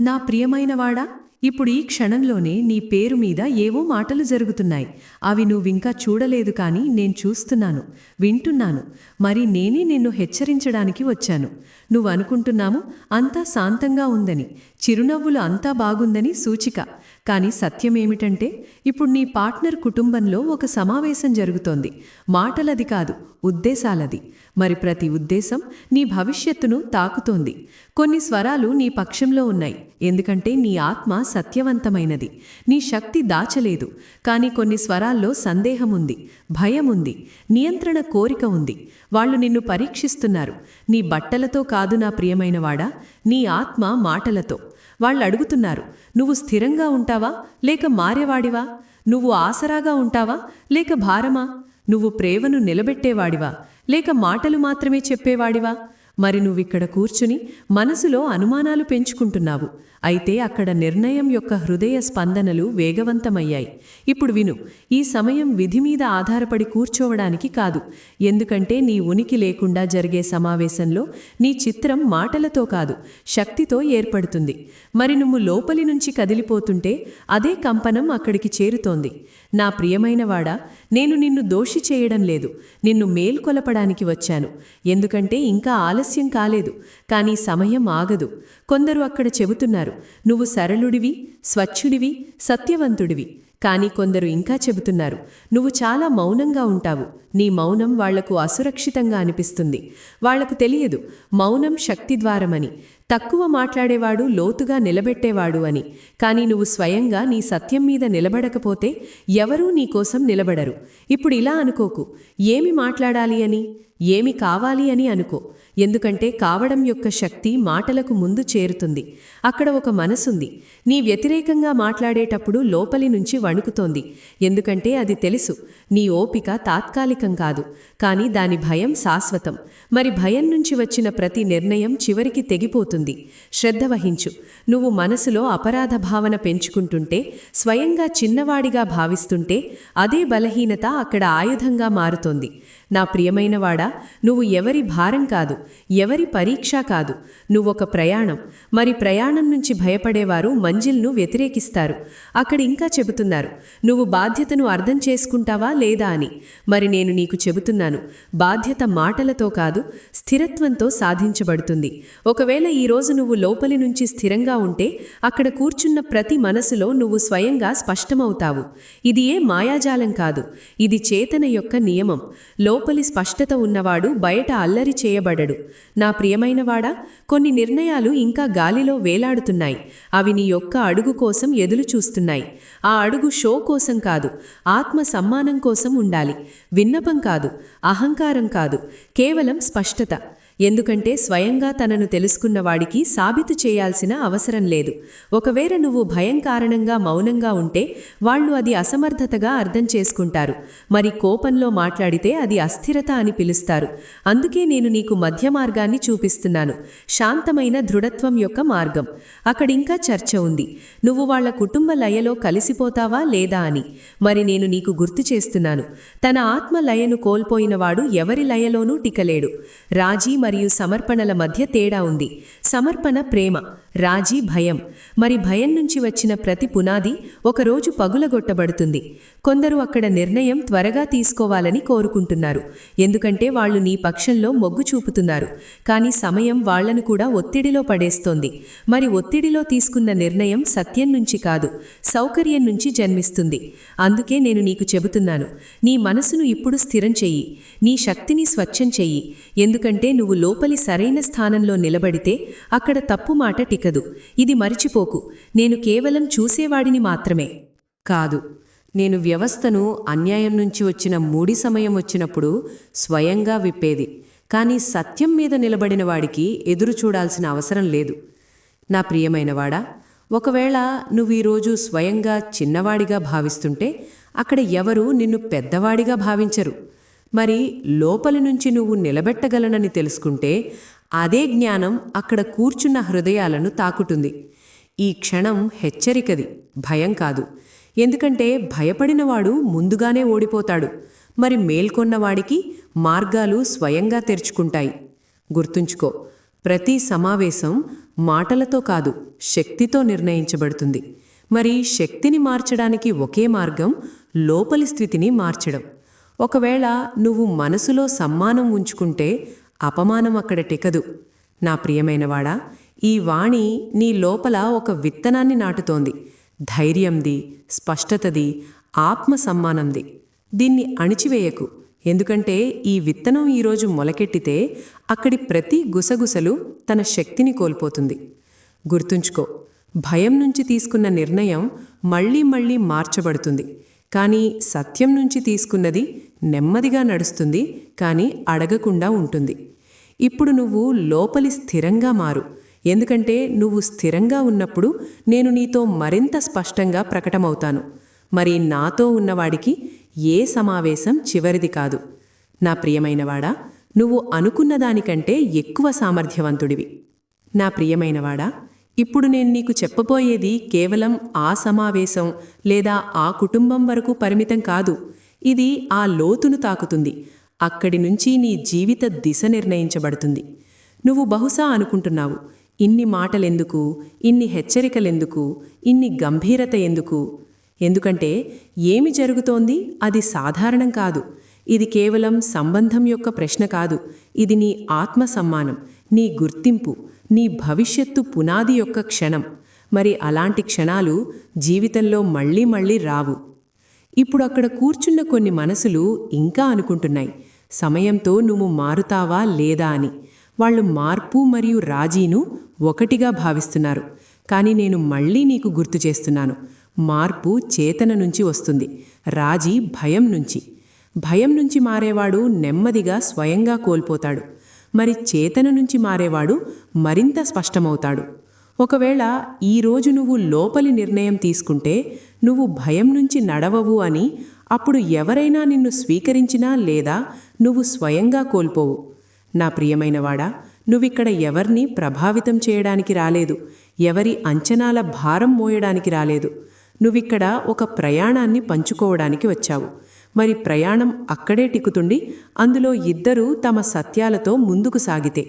నా ప్రియమైనవాడా ఇప్పుడు ఈ క్షణంలోనే నీ పేరు మీద ఏవో మాటలు జరుగుతున్నాయి. అవి నువ్వింకా చూడలేదు కానీ నేను చూస్తున్నాను వింటున్నాను. మరి నేనే నిన్ను హెచ్చరించడానికి వచ్చాను. నువ్వు అనుకుంటున్నాము అంతా శాంతంగా ఉందని చిరునవ్వులు అంతా బాగుందని సూచిక. కానీ సత్యమేమిటంటే ఇప్పుడు నీ పార్ట్నర్ కుటుంబంలో ఒక సమావేశం జరుగుతోంది. మాటలది కాదు ఉద్దేశాలది. మరి ప్రతి ఉద్దేశం నీ భవిష్యత్తును తాకుతోంది. కొన్ని స్వరాలు నీ పక్షంలో ఉన్నాయి. ఎందుకంటే నీ ఆత్మ సత్యవంతమైనది. నీ శక్తి దాచలేదు. కానీ కొన్ని స్వరాల్లో సందేహం ఉంది భయం ఉంది నియంత్రణ కోరిక ఉంది. వాళ్ళు నిన్ను పరీక్షిస్తున్నారు. నీ బట్టలతో కాదు నా ప్రియమైనవాడా నీ ఆత్మ మాటలతో. వాళ్ళు అడుగుతున్నారు నువ్వు స్థిరంగా ఉంటావా? లేక మారేవాడివా? నువ్వు ఆసరాగా ఉంటావా? లేక భారమా? నువ్వు ప్రేమను నిలబెట్టేవాడివా? లేక మాటలు మాత్రమే చెప్పేవాడివా? మరి నువ్విక్కడ కూర్చుని మనసులో అనుమానాలు పెంచుకుంటున్నావు. అయితే అక్కడ నిర్ణయం యొక్క హృదయ స్పందనలు వేగవంతమయ్యాయి. ఇప్పుడు విను ఈ సమయం విధి మీద ఆధారపడి కూర్చోవడానికి కాదు. ఎందుకంటే నీ ఉనికి లేకుండా జరిగే సమావేశంలో నీ చిత్రం మాటలతో కాదు శక్తితో ఏర్పడుతుంది. మరి నువ్వు లోపలి నుంచి కదిలిపోతుంటే అదే కంపనం అక్కడికి చేరుతోంది. నా ప్రియమైనవాడా నేను నిన్ను దోషి చేయడం లేదు. నిన్ను మేల్కొలపడానికి వచ్చాను. ఎందుకంటే ఇంకా ఆలస్యం కాలేదు. కానీ సమయం ఆగదు. కొందరు అక్కడ చెబుతున్నారు నువ్వు సరళుడివి స్వచ్ఛుడివి సత్యవంతుడివి. కానీ కొందరు ఇంకా చెబుతున్నారు నువ్వు చాలా మౌనంగా ఉంటావు. నీ మౌనం వాళ్ళకు అసురక్షితంగా అనిపిస్తుంది. వాళ్ళకు తెలియదు మౌనం శక్తి ద్వారమని. తక్కువ మాట్లాడేవాడు లోతుగా నిలబెట్టేవాడు అని. కానీ నువ్వు స్వయంగా నీ సత్యం మీద నిలబడకపోతే ఎవరూ నీకోసం నిలబడరు. ఇప్పుడు ఇలా అనుకోకు. ఏమి మాట్లాడాలి అని? ఏమి కావాలి అని అనుకో. ఎందుకంటే కావడం యొక్క శక్తి మాటలకు ముందు చేరుతుంది. అక్కడ ఒక మనసుంది. నీ వ్యతిరేకంగా మాట్లాడేటప్పుడు లోపలి నుంచి వణుకుతోంది. ఎందుకంటే అది తెలుసు. నీ ఓపిక తాత్కాలికం కాదు. కానీ దాని భయం శాశ్వతం. మరి భయం నుంచి వచ్చిన ప్రతి నిర్ణయం చివరికి తెగిపోతుంది. శ్రద్ధ వహించు. నువ్వు మనసులో అపరాధ భావన పెంచుకుంటుంటే స్వయంగా చిన్నవాడిగా భావిస్తుంటే అదే బలహీనత అక్కడ ఆయుధంగా మారుతోంది. నా ప్రియమైనవాడా నువ్వు ఎవరి భారం కాదు ఎవరి పరీక్ష కాదు. నువ్వొక ప్రయాణం. మరి ప్రయాణం నుంచి భయపడేవారు మంజిల్ను వ్యతిరేకిస్తారు. అక్కడ ఇంకా చెబుతున్నారు నువ్వు బాధ్యతను అర్థం చేసుకుంటావా లేదా అని. మరి నేను నీకు చెబుతున్నాను బాధ్యత మాటలతో కాదు స్థిరత్వంతో సాధించబడుతుంది. ఒకవేళ ఈరోజు నువ్వు లోపలి నుంచి స్థిరంగా ఉంటే అక్కడ కూర్చున్న ప్రతి మనసులో నువ్వు స్వయంగా స్పష్టమవుతావు. ఇది ఏ మాయాజాలం కాదు. ఇది చేతన యొక్క నియమం. లోపలి స్పష్టత ఉన్నవాడు బయట అల్లరి చేయబడడు. నా ప్రియమైనవాడా కొన్ని నిర్ణయాలు ఇంకా గాలిలో వేలాడుతున్నాయి. అవి నీ యొక్క అడుగు కోసం ఎదురు చూస్తున్నాయి. ఆ అడుగు షో కోసం కాదు. ఆత్మ సమ్మానం కోసం ఉండాలి. విన్నపం కాదు. అహంకారం కాదు. కేవలం స్పష్టత. ఎందుకంటే స్వయంగా తనను తెలుసుకున్నవాడికి సాబితు చేయాల్సిన అవసరం లేదు. ఒకవేళ నువ్వు భయం కారణంగా మౌనంగా ఉంటే వాళ్ళు అది అసమర్థతగా అర్థం చేసుకుంటారు. మరి కోపంలో మాట్లాడితే అది అస్థిరత అని పిలుస్తారు. అందుకే నేను నీకు మధ్య మార్గాన్ని చూపిస్తున్నాను. శాంతమైన దృఢత్వం యొక్క మార్గం. అక్కడింకా చర్చ ఉంది. నువ్వు వాళ్ళ కుటుంబ లయలో కలిసిపోతావా లేదా అని. మరి నేను నీకు గుర్తు చేస్తున్నాను. తన ఆత్మ లయను కోల్పోయినవాడు ఎవరి లయలోనూ టికలేడు. రాజీ మరియు సమర్పణల మధ్య తేడా ఉంది. సమర్పణ ప్రేమ రాజీ భయం. మరి భయం నుంచి వచ్చిన ప్రతి పునాది ఒకరోజు పగులగొట్టబడుతుంది. కొందరు అక్కడ నిర్ణయం త్వరగా తీసుకోవాలని కోరుకుంటున్నారు. ఎందుకంటే వాళ్ళు నీ పక్షంలో మొగ్గు చూపుతున్నారు. కానీ సమయం వాళ్ళను కూడా ఒత్తిడిలో పడేస్తోంది. మరి ఒత్తిడిలో తీసుకున్న నిర్ణయం సత్యం నుంచి కాదు సౌకర్యం నుంచి జన్మిస్తుంది. అందుకే నేను నీకు చెబుతున్నాను నీ మనసును ఇప్పుడు స్థిరం చెయ్యి. నీ శక్తిని స్వచ్ఛం చెయ్యి. ఎందుకంటే నువ్వు లోపలి సరైన స్థానంలో నిలబడితే అక్కడ తప్పు మాట టికదు. ఇది మరిచిపోకు. నేను కేవలం చూసేవాడిని మాత్రమే. కాదు నేను వ్యవస్థను అన్యాయం నుంచి వచ్చిన మూడి సమయం వచ్చినప్పుడు స్వయంగా విప్పేది. కానీ సత్యం మీద నిలబడిన వాడికి ఎదురు చూడాల్సిన అవసరం లేదు. నా ప్రియమైనవాడా ఒకవేళ నువ్వు ఈరోజు స్వయంగా చిన్నవాడిగా భావిస్తుంటే అక్కడ ఎవరూ నిన్ను పెద్దవాడిగా భావించరు. మరి లోపలి నుంచి నువ్వు నిలబెట్టగలనని తెలుసుకుంటే అదే జ్ఞానం అక్కడ కూర్చున్న హృదయాలను తాకుతుంది. ఈ క్షణం హెచ్చరికది భయం కాదు. ఎందుకంటే భయపడినవాడు ముందుగానే ఓడిపోతాడు. మరి మేల్కొన్నవాడికి మార్గాలు స్వయంగా తెరుచుకుంటాయి. గుర్తుంచుకో ప్రతి సమావేశం మాటలతో కాదు శక్తితో నిర్ణయించబడుతుంది. మరి శక్తిని మార్చడానికి ఒకే మార్గం లోపలి స్థితిని మార్చడం. ఒకవేళ నువ్వు మనసులో సమ్మానం ఉంచుకుంటే అపమానం అక్కడ టికదు. నా ప్రియమైనవాడా ఈ వాణి నీ లోపల ఒక విత్తనాన్ని నాటుతోంది. ధైర్యంది స్పష్టతది ఆత్మ సమ్మానంది దీన్ని అణిచివేయకు. ఎందుకంటే ఈ విత్తనం ఈరోజు మొలకెట్టితే అక్కడి ప్రతి గుసగుసలు తన శక్తిని కోల్పోతుంది. గుర్తుంచుకో భయం నుంచి తీసుకున్న నిర్ణయం మళ్ళీ మళ్ళీ మార్చబడుతుంది. కానీ సత్యం నుంచి తీసుకున్నది నెమ్మదిగా నడుస్తుంది కానీ అడగకుండా ఉంటుంది. ఇప్పుడు నువ్వు లోపలి స్థిరంగా మారు. ఎందుకంటే నువ్వు స్థిరంగా ఉన్నప్పుడు నేను నీతో మరింత స్పష్టంగా ప్రకటమవుతాను. మరి నాతో ఉన్నవాడికి ఏ సమావేశం చివరిది కాదు. నా ప్రియమైనవాడా నువ్వు అనుకున్న దానికంటే ఎక్కువ సామర్థ్యవంతుడివి. నా ప్రియమైనవాడా ఇప్పుడు నేను నీకు చెప్పబోయేది కేవలం ఆ సమావేశం లేదా ఆ కుటుంబం వరకు పరిమితం కాదు. ఇది ఆ లోతును తాకుతుంది. అక్కడి నుంచి నీ జీవిత దిశ నిర్ణయించబడుతుంది. నువ్వు బహుశా అనుకుంటున్నావు ఇన్ని మాటలెందుకు ఇన్ని హెచ్చరికలెందుకు ఇన్ని గంభీరత ఎందుకు ఎందుకంటే ఏమి జరుగుతోంది అది సాధారణం కాదు. ఇది కేవలం సంబంధం యొక్క ప్రశ్న కాదు. ఇది నీ ఆత్మ సమ్మానం నీ గుర్తింపు నీ భవిష్యత్తు పునాది యొక్క క్షణం. మరి అలాంటి క్షణాలు జీవితంలో మళ్ళీ మళ్ళీ రావు. ఇప్పుడు అక్కడ కూర్చున్న కొన్ని మనసులు ఇంకా అనుకుంటున్నాయి. సమయంతో నువ్వు మారుతావా లేదా అని. వాళ్ళు మార్పు మరియు రాజీను ఒకటిగా భావిస్తున్నారు. కానీ నేను మళ్ళీ నీకు గుర్తు చేస్తున్నాను. మార్పు చేతన నుంచి వస్తుంది. రాజీ భయం నుంచి. భయం నుంచి మారేవాడు నెమ్మదిగా స్వయంగా కోల్పోతాడు. మరి చేతన నుంచి మారేవాడు మరింత స్పష్టమవుతాడు. ఒకవేళ ఈరోజు నువ్వు లోపలి నిర్ణయం తీసుకుంటే నువ్వు భయం నుంచి నడవవు అని అప్పుడు ఎవరైనా నిన్ను స్వీకరించినా లేదా నువ్వు స్వయంగా కోల్పోవు. నా ప్రియమైనవాడా నువ్విక్కడ ఎవర్ని ప్రభావితం చేయడానికి రాలేదు. ఎవరి అంచనాల భారం మోయడానికి రాలేదు. నువ్విక్కడ ఒక ప్రయాణాన్ని పంచుకోవడానికి వచ్చావు. మరి ప్రయాణం అక్కడే టికుతుండి అందులో ఇద్దరూ తమ సత్యాలతో ముందుకు సాగితే.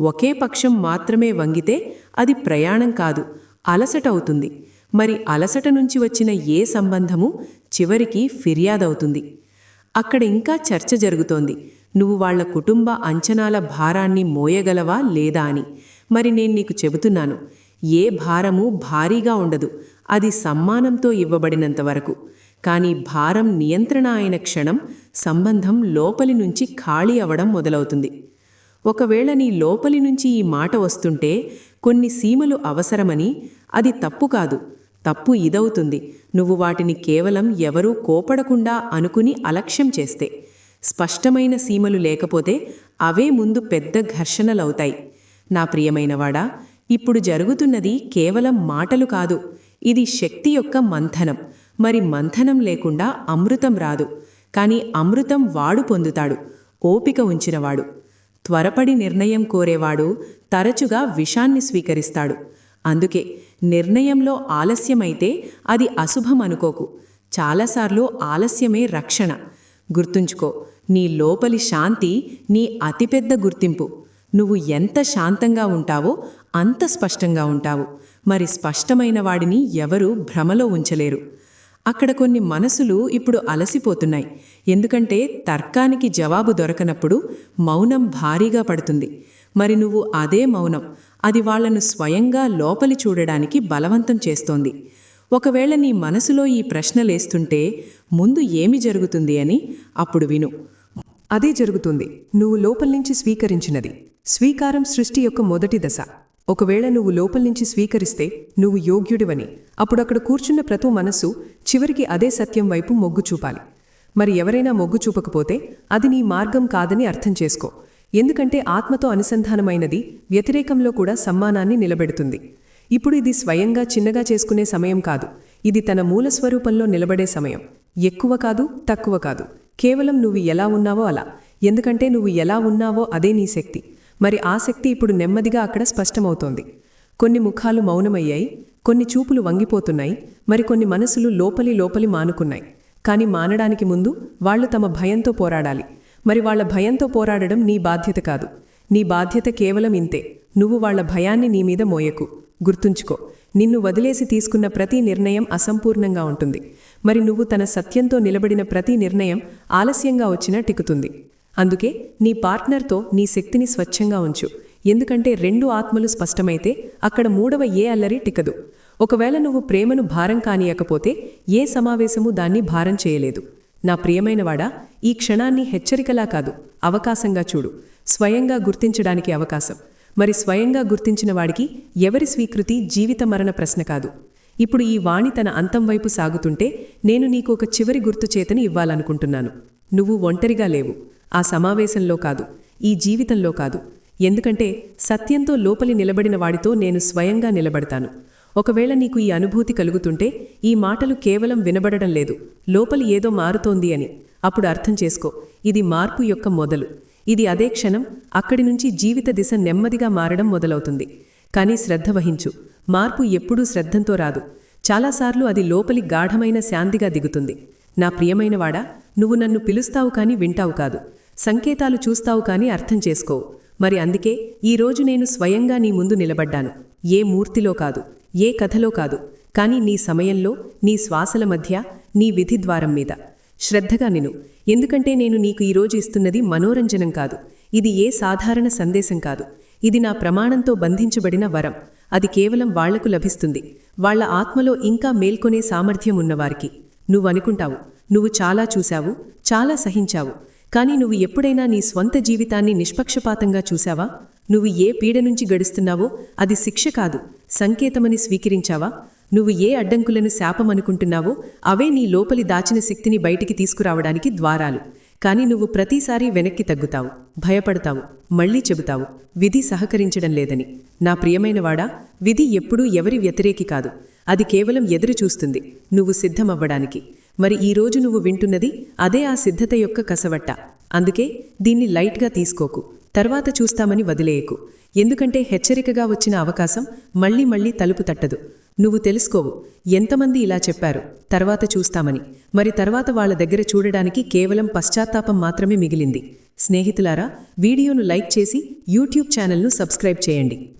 ఒకే పక్షం మాత్రమే వంగితే అది ప్రయాణం కాదు అలసట అవుతుంది. మరి అలసట నుంచి వచ్చిన ఏ సంబంధము చివరికి ఫిర్యాదవుతుంది. అక్కడ ఇంకా చర్చ జరుగుతోంది. నువ్వు వాళ్ళ కుటుంబ అంచనాల భారాన్ని మోయగలవా లేదా అని. మరి నేను నీకు చెబుతున్నాను. ఏ భారము భారీగా ఉండదు. అది సమ్మానంతో ఇవ్వబడినంత వరకు. కానీ భారం నియంత్రణ అయిన క్షణం సంబంధం లోపలి నుంచి ఖాళీ అవడం మొదలవుతుంది. ఒకవేళ నీ లోపలి నుంచి ఈ మాట వస్తుంటే కొన్ని సీమలు అవసరమని అది తప్పు కాదు. తప్పు ఇదవుతుంది. నువ్వు వాటిని కేవలం ఎవరూ కోపడకుండా అనుకుని అలక్ష్యం చేస్తే. స్పష్టమైన సీమలు లేకపోతే అవే ముందు పెద్ద ఘర్షణలవుతాయి. నా ప్రియమైనవాడా ఇప్పుడు జరుగుతున్నది కేవలం మాటలు కాదు. ఇది శక్తి యొక్క మంథనం. మరి మంథనం లేకుండా అమృతం రాదు. కానీ అమృతం వాడు పొందుతాడు. ఓపిక ఉంచినవాడు. త్వరపడి నిర్ణయం కోరేవాడు తరచుగా విషాన్ని స్వీకరిస్తాడు. అందుకే నిర్ణయంలో ఆలస్యమైతే అది అశుభం అనుకోకు. చాలాసార్లు ఆలస్యమే రక్షణ. గుర్తుంచుకో నీ లోపలి శాంతి నీ అతిపెద్ద గుర్తింపు. నువ్వు ఎంత శాంతంగా ఉంటావో అంత స్పష్టంగా ఉంటావు. మరి స్పష్టమైన వాడిని ఎవరూ భ్రమలో ఉంచలేరు. అక్కడ కొన్ని మనసులు ఇప్పుడు అలసిపోతున్నాయి. ఎందుకంటే తర్కానికి జవాబు దొరకనప్పుడు మౌనం భారీగా పడుతుంది. మరి నువ్వు అదే మౌనం అది వాళ్ళను స్వయంగా లోపలి చూడడానికి బలవంతం చేస్తోంది. ఒకవేళ నీ మనసులో ఈ ప్రశ్నలేస్తుంటే ముందు ఏమి జరుగుతుంది అని అప్పుడు విను. అదే జరుగుతుంది. నువ్వు లోపల్నుంచి స్వీకరించినది. స్వీకారం సృష్టి యొక్క మొదటి దశ. ఒకవేళ నువ్వు లోపల్నుంచి స్వీకరిస్తే నువ్వు యోగ్యుడివని. అప్పుడక్కడ కూర్చున్న ప్రతి మనసు చివరికి అదే సత్యం వైపు మొగ్గు చూపాలి. మరి ఎవరైనా మొగ్గు చూపకపోతే అది నీ మార్గం కాదని అర్థం చేసుకో. ఎందుకంటే ఆత్మతో అనుసంధానమైనది వ్యతిరేకంలో కూడా సమ్మానాన్ని నిలబెడుతుంది. ఇప్పుడు ఇది స్వయంగా చిన్నగా చేసుకునే సమయం కాదు. ఇది తన మూల స్వరూపంలో నిలబడే సమయం. ఎక్కువ కాదు తక్కువ కాదు. కేవలం నువ్వు ఎలా ఉన్నావో అలా. ఎందుకంటే నువ్వు ఎలా ఉన్నావో అదే నీ శక్తి. మరి ఆసక్తి ఇప్పుడు నెమ్మదిగా అక్కడ స్పష్టమవుతోంది. కొన్ని ముఖాలు మౌనమయ్యాయి కొన్ని చూపులు వంగిపోతున్నాయి మరికొన్ని మనసులు లోపలి లోపలి మానుకున్నాయి. కాని మానడానికి ముందు వాళ్ళు తమ భయంతో పోరాడాలి. మరి వాళ్ళ భయంతో పోరాడడం నీ బాధ్యత కాదు. నీ బాధ్యత కేవలం ఇంతే. నువ్వు వాళ్ళ భయాన్ని నీ మీద మోయకు. గుర్తుంచుకో నిన్ను వదిలేసి తీసుకున్న ప్రతి నిర్ణయం అసంపూర్ణంగా ఉంటుంది. మరి నువ్వు తన సత్యంతో నిలబడిన ప్రతి నిర్ణయం ఆలస్యంగా వచ్చినా టికుతుంది. అందుకే నీ పార్ట్నర్తో నీ శక్తిని స్వచ్ఛంగా ఉంచు. ఎందుకంటే రెండు ఆత్మలు స్పష్టమైతే అక్కడ మూడవ ఏ అల్లరి టికదు. ఒకవేళ నువ్వు ప్రేమను భారం కానీయకపోతే ఏ సమావేశము దాన్ని భారం చేయలేదు. నా ప్రియమైనవాడా ఈ క్షణాన్ని హెచ్చరికలా కాదు అవకాశంగా చూడు. స్వయంగా గుర్తించడానికి అవకాశం. మరి స్వయంగా గుర్తించిన వాడికి ఎవరి స్వీకృతి జీవిత మరణ ప్రశ్న కాదు. ఇప్పుడు ఈ వాణి తన అంతం వైపు సాగుతుంటే నేను నీకు ఒక చివరి గుర్తు చేతని ఇవ్వాలనుకుంటున్నాను. నువ్వు ఒంటరిగా లేవు. ఆ సమావేశంలో కాదు ఈ జీవితంలో కాదు. ఎందుకంటే సత్యంతో లోపలి నిలబడిన వాడితో నేను స్వయంగా నిలబడతాను. ఒకవేళ నీకు ఈ అనుభూతి కలుగుతుంటే ఈ మాటలు కేవలం వినబడడం లేదు లోపలి ఏదో మారుతోంది అని. అప్పుడు అర్థం చేసుకో ఇది మార్పు యొక్క మొదలు. ఇది అదే క్షణం అక్కడి నుంచి జీవిత దిశ నెమ్మదిగా మారడం మొదలవుతుంది. కానీ శ్రద్ధ వహించు మార్పు ఎప్పుడూ శ్రద్ధంతో రాదు. చాలాసార్లు అది లోపలి గాఢమైన శాంతిగా దిగుతుంది. నా ప్రియమైనవాడా నువ్వు నన్ను పిలుస్తావు కానీ వింటావు కాదు. సంకేతాలు చూస్తావు కానీ అర్థం చేసుకోవు మరి అందుకే ఈరోజు నేను స్వయంగా నీ ముందు నిలబడ్డాను. ఏ మూర్తిలో కాదు ఏ కథలో కాదు. కానీ నీ సమయంలో నీ శ్వాసల మధ్య నీ విధి ద్వారం మీద. శ్రద్ధగా నిను. ఎందుకంటే నేను నీకు ఈరోజు ఇస్తున్నది మనోరంజనం కాదు. ఇది ఏ సాధారణ సందేశం కాదు. ఇది నా ప్రమాణంతో బంధించబడిన వరం. అది కేవలం వాళ్ళకు లభిస్తుంది. వాళ్ళ ఆత్మలో ఇంకా మేల్కొనే సామర్థ్యం ఉన్నవారికి. నువ్వనుకుంటావు. నువ్వు చాలా చూశావు చాలా సహించావు. కానీ నువ్వు ఎప్పుడైనా నీ స్వంత జీవితాన్ని నిష్పక్షపాతంగా చూశావా? నువ్వు ఏ పీడ నుంచి గడుస్తున్నావో అది శిక్ష కాదు సంకేతమని స్వీకరించావా? నువ్వు ఏ అడ్డంకులను శాపమనుకుంటున్నావో అవే నీ లోపలి దాచిన శక్తిని బయటికి తీసుకురావడానికి ద్వారాలు. కానీ నువ్వు ప్రతిసారీ వెనక్కి తగ్గుతావు భయపడతావు మళ్ళీ చెబుతావు విధి సహకరించడం లేదని. నా ప్రియమైనవాడా విధి ఎప్పుడూ ఎవరి వ్యతిరేకి కాదు అది కేవలం ఎదురు చూస్తుంది నువ్వు సిద్ధమవ్వడానికి. మరి ఈరోజు నువ్వు వింటున్నది అదే ఆ సిద్ధత యొక్క కసవట్ట. అందుకే దీన్ని లైట్గా తీసుకోకు. తర్వాత చూస్తామని వదిలేయకు. ఎందుకంటే హెచ్చరికగా వచ్చిన అవకాశం మళ్ళీ మళ్ళీ తలుపు తట్టదు. నువ్వు తెలుసుకోవు. ఎంతమంది ఇలా చెప్పారు. తర్వాత చూస్తామని. మరి తర్వాత వాళ్ళ దగ్గర చూడడానికి కేవలం పశ్చాత్తాపం మాత్రమే మిగిలింది. స్నేహితులారా వీడియోను లైక్ చేసి యూట్యూబ్ ఛానల్ను సబ్స్క్రైబ్ చేయండి.